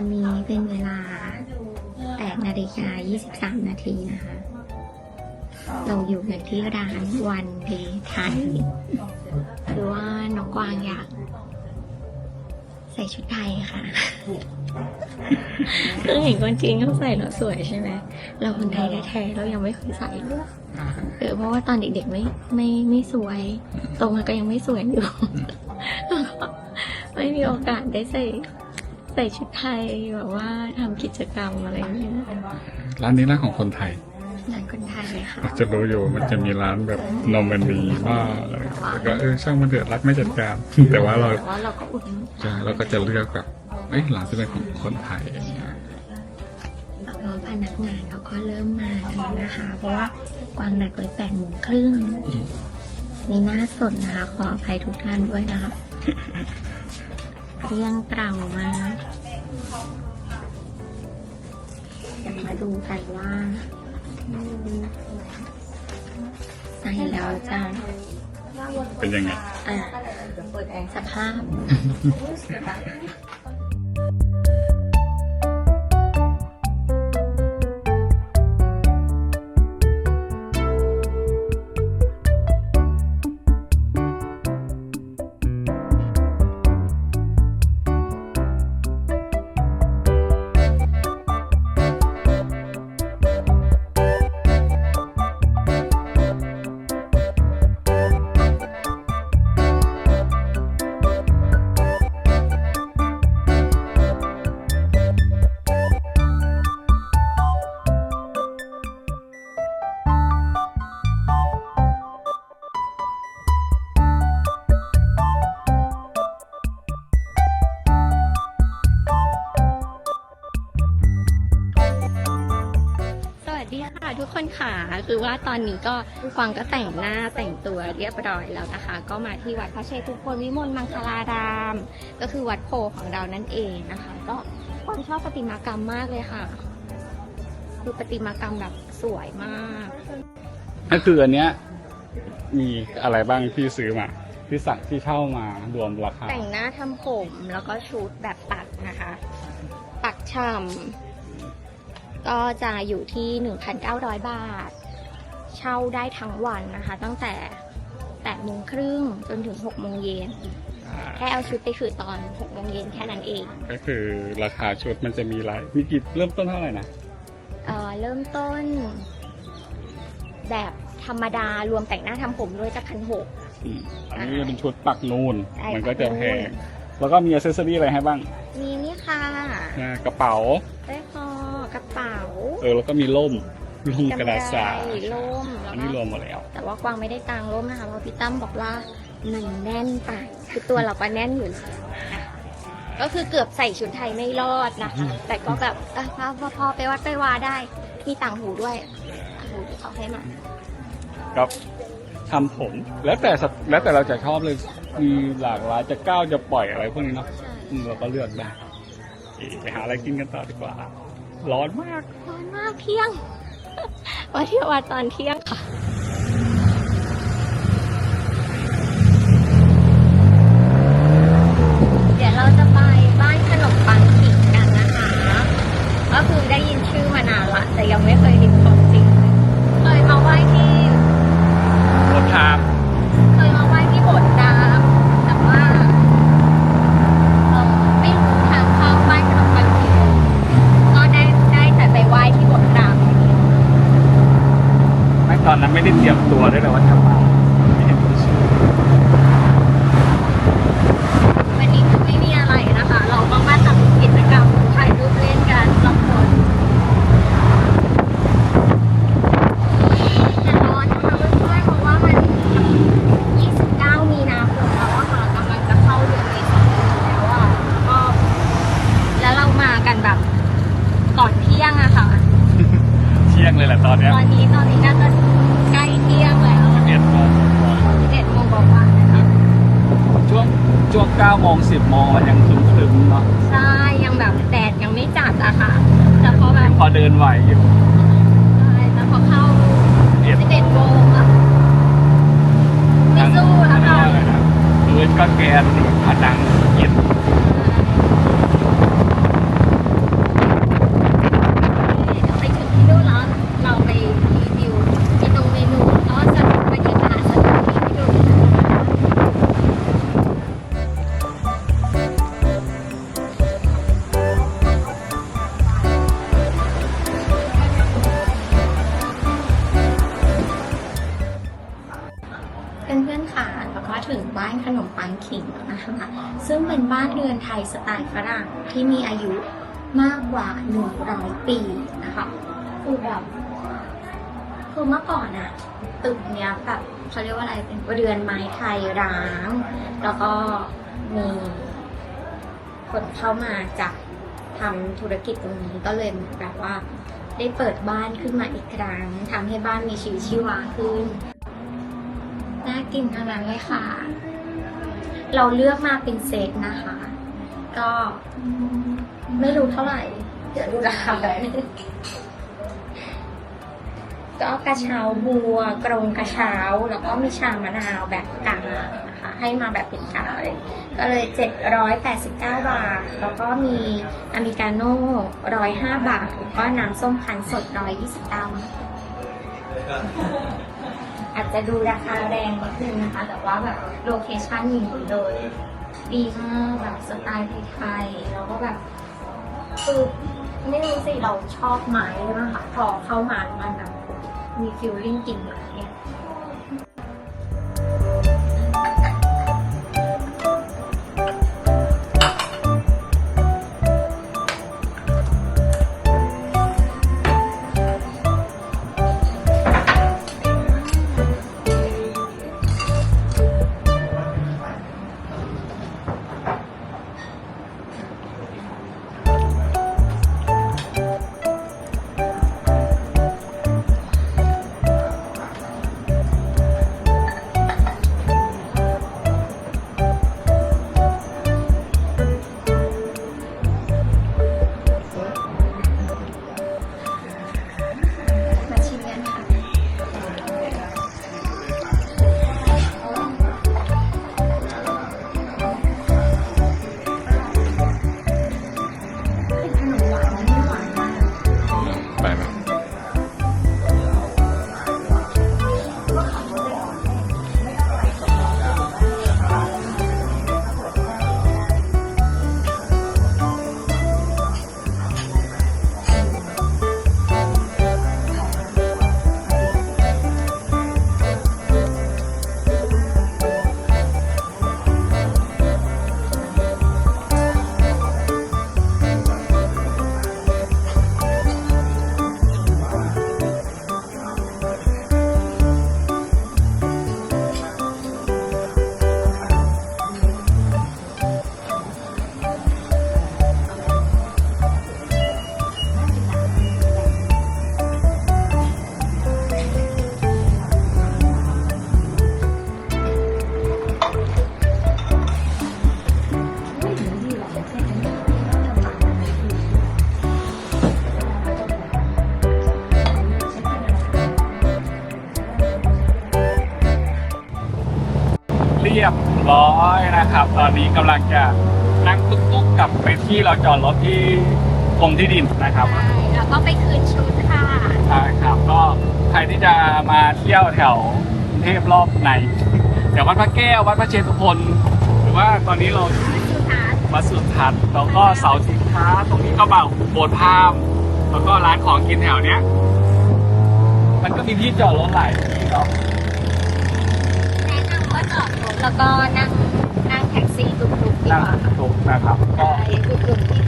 อนนี้เป็นเวลา8นาฬิกา23 นาทีนะคะ เราอยู่กันที่ร้านวันเดไทยคือว่าน้องกวางอยาก ใส่ชุดไทยค่ะ คือเห็นคนจีนเขาใส่แล้วสวยใช่ไหม เราคนไทยแท้ๆเรายังไม่เคยใส่เลยเออเพราะว่าตอนเด็กๆไม่ไม่ไม่สวย โตมาก็ยังไม่สวยอยู่ ไม่มีโอกาสได้ใส่ ใส่ชุดไทยแบบว่าทำกิจกรรมอะไรอย่างเงี้ยร้านนี้ร้านของคนไทยร้านคนไทยค่ะอาจจะรู้อยู่มันจะมีร้านแบบนอร์แมนดีบ้างอะไรแล้วก็เออช่างมันเดือดรักไม่จัดการ แต่ว่าเราแต่ว่าเราก็อุดหนุนจะเราก็จะเลือกแบบเอ้ยร้านที่เป็นของคนไทยอย่างเงี้ยแล้วก็พนักงานเขาก็เริ่มมาแล้วนะคะ เพราะว่ากวางนัดไว้แปดโมงครึ่งมีหน้าสดนะคะ ขออภัยทุกท่านด้วยนะคะ เครื่องเตรามาเดี๋ยวมาดูกันว่าใส่แล้วจะเป็นยังไงอะสภาพ ทุกคนค่ะคือว่าตอนนี้ก็กวางก็แต่งหน้าแต่งตัวเรียบร้อยแล้วนะคะ ก็มาที่วัดพระเชตุพนวิมลมังคลาราม ก็คือวัดโพของเรานั่นเองนะคะ ก็กวางชอบประติมากรรมมากเลยค่ะ คือประติมากรรมแบบสวยมากก็คืออันเนี้ยมีอะไรบ้างที่ซื้อมาที่สั่งที่เช่ามารวมราคาแต่งหน้าทำผมแล้วก็ชุดแบบปักนะคะ ปักฉ่ำ ก็จะอยู่ที่ 1,900 บาท เช่าได้ทั้งวันนะคะ ตั้งแต่8โมงครึ่งจนถึง6โมงเย็นแค่เอาชุดไปคือตอน6โมงเย็นแค่นั้นเอง ก็คือราคาชุดมันจะมีหลายมีกี่เริ่มต้นเท่าไหร่นะเอ่อเริ่มต้น แบบธรรมดารวมแต่งหน้าทำผมด้วยจะพันหกอืมอันนี้จะเป็นชุดปักนูนใช่มันก็จะปักนูนแพงแล้วก็มีอ c เซสซอรี่อะไรให้บ้าง มีนี่ค่ะอ่ากระเป๋าได้คอกระเป๋า เออแล้วก็มีร่มร่มกระดาษสาำไรล่มแล้วอันนี้รก็วมหมดแล้ว แต่ว่ากวางไม่ได้กางร่มนะคะเพราะพี่ตั้มบอกว่ามันแน่นไปคือตัวเราก็แน่นอยู่แล้วนะคะก็คือเกือบใส่ชุดไทยไม่รอดนะคะแต่ก็แบบเอ้ยพอพอพอไปวัดไปวาได้ มีต่างหูด้วยต่างหูที่เขาให้มาก็ทำผมแล้วแต่สไแล้วแต่เราจะชอบเลยมีหลากหลายจะก้าวจะปล่อยอะไรพวกนี้เนาะใช่อืมเราก็เลือกได้โอเคไปหาอะไรกินกันต่อดีกว่า ร้อนมาก ร้อนมากเที่ยงว่าเที่ยววัดตอนเที่ยงค่ะเดี๋ยวเราจะไปบ้านขนมปังขิงกันนะคะก็คือได้ยินชื่อมานานละแต่ยังไม่เคยเห็นของจริงเลยเคยมาไหว้ที่ รถทาง เคยมาไหว้ที่โบสถ์น้ำแต่ว่าเออไม่รู้ทางเข้าบ้านขนมปังขิงก็ได้ได้แต่ไปไหว้ที่โบสถ์น้ำอย่างเดียว ไม่ ตอนนั้นไม่ได้เตรียมตัวด้วยเลยว่าจะมาไม่เห็นคนชื่อ วันนี้คือไม่มีอะไรนะคะ เราก็มาทำกิจกรรมถ่ายรูปเล่นกันสองคนแต่ร้อนนะคะเพื่อนๆเพราะว่ามัน 29 มีนาคมแล้วอะค่ะกำลังจะเข้าเดือนเมษายนแล้วอะก็ แล้วเรามากันแบบก่อนเที่ยงอะค่ะ เที่ยงเลยแหละตอนเนี้ย ตอนนี้ตอนนี้น่าจะใกล้เที่ยงแล้ว เอ็ดโมง 11โมงกว่าๆนะคะ ช่วง ช่วงเก้าโมงสิบโมงมันยังครึมๆเนาะใช่ยังแบบแดดยังไม่จัดอะค่ะ แต่พอแบบ พอเดินไหวอยู่ ใช่แต่พอเข้าเอ็ด 11โมงอะไม่สู้แล้วค่ะ พื้นก็แกนผนังเย็น ถึงบ้านขนมปังขิงนะคะ ซึ่งเป็นบ้านเรือนไทยสไตล์ฝรั่งที่มีอายุมากกว่า 100 ปีนะคะคือแบบคือเมื่อก่อนอะตึกเนี้ยแบบเขาเรียกว่าอะไรเป็นเรือนไม้ไทยร้าง แล้วก็มีคนเข้ามาจากทำธุรกิจตรงนี้ก็เลยแบบว่าได้เปิดบ้านขึ้นมาอีกครั้งทำให้บ้านมีชีวิตชีวาขึ้น น่ากินทั้งนั้นเลยค่ะ เราเลือกมาเป็นเซตนะคะ ก็ไม่รู้เท่าไหร่ เดี๋ยวดูราคาแบบนึงก็กระเช้าบัวกรงกระเช้า แล้วก็มีชามะนาวแบบกลางนะคะ ให้มาแบบเป็นกลางเลยก็เลย 789 บาท แล้วก็มีอเมริกาโน่105 บาท แล้วก็น้ำส้มคั้นสด 129บาท อาจจะดูราคาแรงนิดนึงนะคะ แต่ว่าแบบโลเคชั่นอย่างนี้เลยดีมากแบบสไตล์ไทยๆแล้วก็แบบคือไม่รู้สิเราชอบไม้เลยมั้งคะพอเข้ามามันแบบมีฟิลลิ่งกินไม้ รียบร้อยนะครับ ตอนนี้กำลังจะนั่งตุ๊กๆกลับไปที่เราจอดรถที่กรมที่ดินนะครับใช่แล้วก็ไปคืนชุดค่ะใช่ครับก็ใครที่จะมาเที่ยวแถวกรุงเทพรอบในแถววัดพระแก้ววัดพระเชตุพนหรือว่าตอนนี้เราสุดท้ายวัดสุทัศน์แล้วก็เสาสินค้าตรงนี้ก็มาโบสถ์พราหมณ์แล้วก็ร้านของกินแถวเนี้ยมันก็มีที่จอดรถหลายที่เนาะ แนะนำว่าจอดรถ แล้วก็นั่งนั่งแท็กซี่ตุกๆดีกนั่งว่าถูกนะครับ ก็ ใช่ตุกๆที่